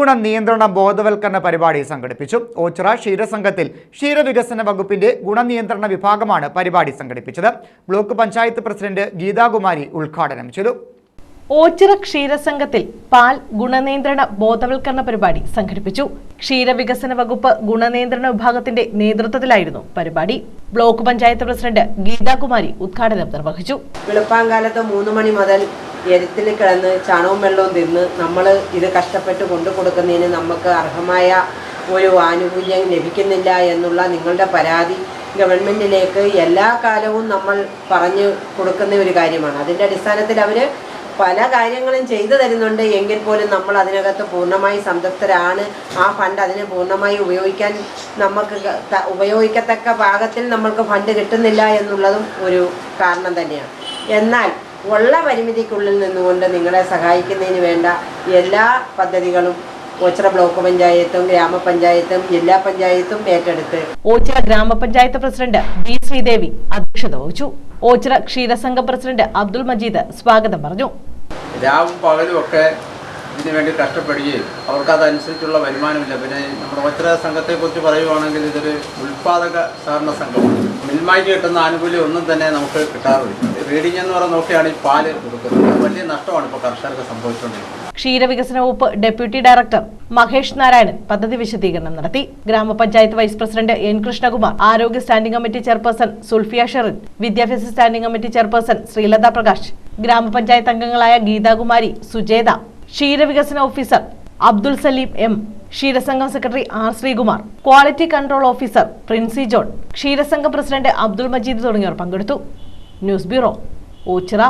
ഗുണ നിയന്ത്രണ ബോധവൽക്കരണ പരിപാടി സംഘടിപ്പിച്ചു. ഓച്ചിറ ക്ഷീരസംഘത്തിൽ ക്ഷീരവികസന വകുപ്പിന്റെ ഗുണനിയന്ത്രണ വിഭാഗമാണ് പരിപാടി സംഘടിപ്പിച്ചത്. ബ്ലോക്ക് പഞ്ചായത്ത് പ്രസിഡന്റ് ഗീതാകുമാരി ഉദ്ഘാടനം ചെയ്തു. ഓച്ചിറ ക്ഷീരസംഘത്തിൽ പാൽ ഗുണനിയന്ത്രണ ബോധവൽക്കരണ പരിപാടി സംഘടിപ്പിച്ചു. ക്ഷീരവികസന വകുപ്പ് ഗുണനിയന്ത്രണ വിഭാഗത്തിന്റെ നേതൃത്വത്തിലായിരുന്നു പരിപാടി. ബ്ലോക്ക് പഞ്ചായത്ത് പ്രസിഡന്റ് ഗീതാകുമാരി ഉദ്ഘാടനം നിർവഹിച്ചു. വെളുപ്പാങ്കാലത്ത് മൂന്ന് മണി മുതൽ എരുത്തിൽ കിടന്ന് ചാണകവും വെള്ളവും തിന്ന് നമ്മൾ ഇത് കഷ്ടപ്പെട്ട് കൊണ്ടു കൊടുക്കുന്നതിന് നമുക്ക് അർഹമായ ഒരു ആനുകൂല്യം ലഭിക്കുന്നില്ല എന്നുള്ള നിങ്ങളുടെ പരാതി ഗവൺമെന്റിലേക്ക് എല്ലാ കാലവും നമ്മൾ പറഞ്ഞു കൊടുക്കുന്ന ഒരു കാര്യമാണ്. അതിന്റെ അടിസ്ഥാനത്തിൽ അവർ പല കാര്യങ്ങളും ചെയ്തു തരുന്നുണ്ട്. എങ്കിൽ പോലും നമ്മൾ അതിനകത്ത് പൂർണമായി സംതൃപ്തരാണ്. ആ ഫണ്ട് അതിനെ പൂർണമായി ഉപയോഗിക്കാൻ നമുക്ക് ഉപയോഗിക്കത്തക്ക പാകത്തിൽ നമ്മൾക്ക് ഫണ്ട് കിട്ടുന്നില്ല എന്നുള്ളതും ഒരു കാരണം തന്നെയാണ്. എന്നാൽ ഉള്ള പരിമിതിക്കുള്ളിൽ നിന്നുകൊണ്ട് നിങ്ങളെ സഹായിക്കുന്നതിന് വേണ്ട എല്ലാ പദ്ധതികളും ഓച്ചിറ ബ്ലോക്ക് പഞ്ചായത്തും ഗ്രാമപഞ്ചായത്തും ജില്ലാ പഞ്ചായത്തും ഏറ്റെടുത്ത്. ഓച്ചിറ ഗ്രാമപഞ്ചായത്ത് പ്രസിഡന്റ് ബി ശ്രീദേവി അധ്യക്ഷത വഹിച്ചു. ഓച്ചിറ ക്ഷീരസംഘം പ്രസിഡന്റ് അബ്ദുൾ മജീദ് സ്വാഗതം പറഞ്ഞു. രാവും പകലും ഒക്കെ ഇതിനു വേണ്ടി കഷ്ടപ്പെടുകയും അവർക്ക് അതനുസരിച്ചുള്ള വരുമാനമില്ല. പിന്നെ നമ്മുടെ വജ്ര സംഘത്തെക്കുറിച്ച് പറയുവാണെങ്കിൽ ഇതൊരു ഉൽപാദക സഹകരണ സംഘമാണ്. മിൽമായ്ക്ക് കിട്ടുന്ന ആനുകൂല്യം ഒന്നും തന്നെ നമുക്ക് കിട്ടാറില്ല. റീഡിംഗ് എന്ന് പറഞ്ഞ് നോക്കിയാണ് ഈ പാൽ കൊടുക്കുന്നത്. വലിയ നഷ്ടമാണ് ഇപ്പോൾ കർഷകർക്ക് സംഭവിച്ചുകൊണ്ടിരിക്കുന്നത്. ക്ഷീരവികസന വകുപ്പ് ഡെപ്യൂട്ടി ഡയറക്ടർ മഹേഷ് നാരായണൻ പദ്ധതി വിശദീകരണം നടത്തി. ഗ്രാമപഞ്ചായത്ത് വൈസ് പ്രസിഡന്റ് എൻ കൃഷ്ണകുമാർ ആരോഗ്യ standing committee chairperson Sulfiya Sherin വിദ്യാഭ്യാസ standing committee chairperson Sreelatha Prakash ഗ്രാമപഞ്ചായത്ത് അംഗങ്ങളായ ഗീതാകുമാരി സുജേത ക്ഷീരവികസന officer Abdul Saleem M. ക്ഷീരസംഘം secretary R. Sreekumar quality control officer Princy John ക്ഷീരസംഘം president Abdul Majeed തുടങ്ങിയവർ പങ്കെടുത്തു. News bureau Ochira.